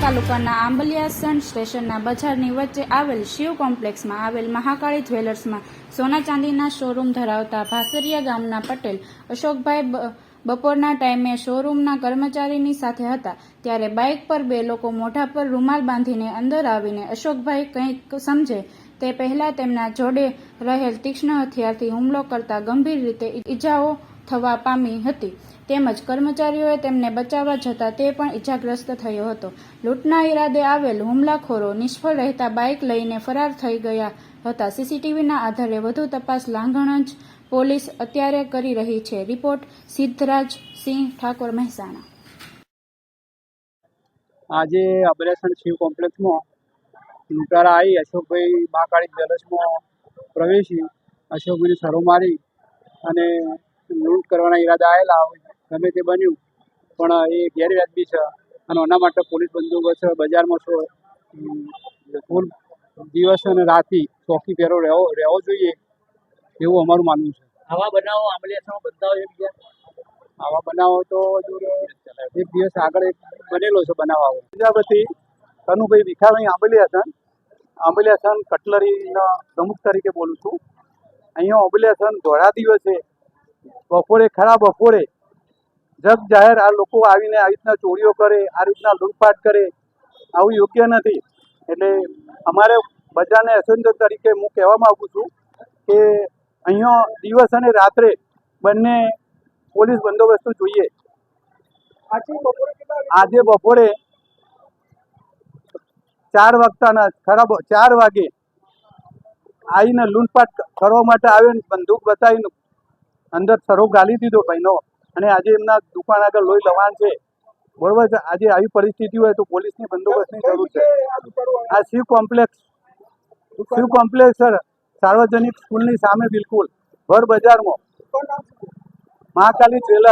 તાલુકાના આંબલિયાસણ સ્ટેશનના બજારની વચ્ચે આવેલ શિવ કોમ્પ્લેક્સમાં આવેલ મહાકાળી જ્વેલર્સમાં સોના ચાંદીના શોરૂમ ધરાવતા ભાસરિયા ગામના પટેલ અશોકભાઈ બપોરના ટાઈમે શોરૂમના કર્મચારીની સાથે હતા. ત્યારે બાઇક પર બે લોકો મોઢા પર રૂમાલ બાંધીને અંદર આવીને અશોકભાઈ કંઈક સમજે તે પહેલા તેમના જોડે રહેલ તીક્ષ્ણ હથિયારથી હુમલો કરતા ગંભીર રીતે ઈજાઓ થવા પામી હતી. તેમજ કર્મચારીઓએ તેમને બચાવવા જતાં તે પણ ઈજાગ્રસ્ત થયો હતો. લૂંટના ઈરાદે આવેલ હુમલાખોરો નિષ્ફળ રહેતા બાઇક લઈને ફરાર થઈ ગયા હતા. સીસીટીવીના આધારે વધુ તપાસ લાંઘણજ પોલીસ અત્યારે કરી રહી છે. રિપોર્ટ સિદ્ધરાજ સિંહ ઠાકોર મહેસાણા. આજે અબરેસન શિવ કોમ્પ્લેક્સમાં લૂંટારા આવી અશોકભાઈ મહાકાળી જ્વેલર્સમાં પ્રવેશી. અશોકભાઈને સરો મારી અને લૂંટ કરવાના ઈરાદા આવેલા હોય ગમે તે બન્યું પણ એ ગેરવ્યાજબી છે. અને એના માટે પોલીસ બંદોબસ્ત બજારમાં છો. ફૂલ દિવસ અને રાતી ચોકી પહેરો રહેવો રહેવો જોઈએ એવું અમારું માનવું છે. આવા બનાવો આંબલિયાસમાં બનતા હોય બીજા આવા બનાવો તો જોડે એક દિવસ આગળ એક બનેલો છે બનાવ આવો. પ્રજાપતિ કનુભાઈ વિખાભાઈ આંબલિયાસન આંબલિયાસન કટલરીના પ્રમુખ તરીકે બોલું છું. અહીંયા આંબલિયાસન ધોળા દિવસે બપોરે ખરા બપોરે જગ જાહેર આ લોકો આવીને આવી રીતના ચોરીઓ કરે આ રીતના લૂંટફાટ કરે આવું યોગ્ય નથી. એટલે અમારે બજારને એસેન્જર તરીકે હું કહેવા માગું છું કે અહીંયા દિવસ અને રાત્રે બંને પોલીસ બંદોબસ્ત જોઈએ. આજે બપોરે ચાર વાગતાના ખરાબ ચાર વાગે આવીને લૂંટફાટ કરવા માટે આવ્યો બંદૂક બતાવીને અંદર સરો ગાલી દીધો ભાઈનો. અને આજે એમના દુકાન આગળ લોહી લવાણ છે. બરોબર છે? આજે આવી પરિસ્થિતિ હોય તો પોલીસની બંદોબસ્તની જરૂર છે. આ Shiv complex Shiv complex, sir, સાર્વજનિક સ્કૂલની સામે બિલકુલ. ભર બજારમાં. મહાકાલી જ્વેલર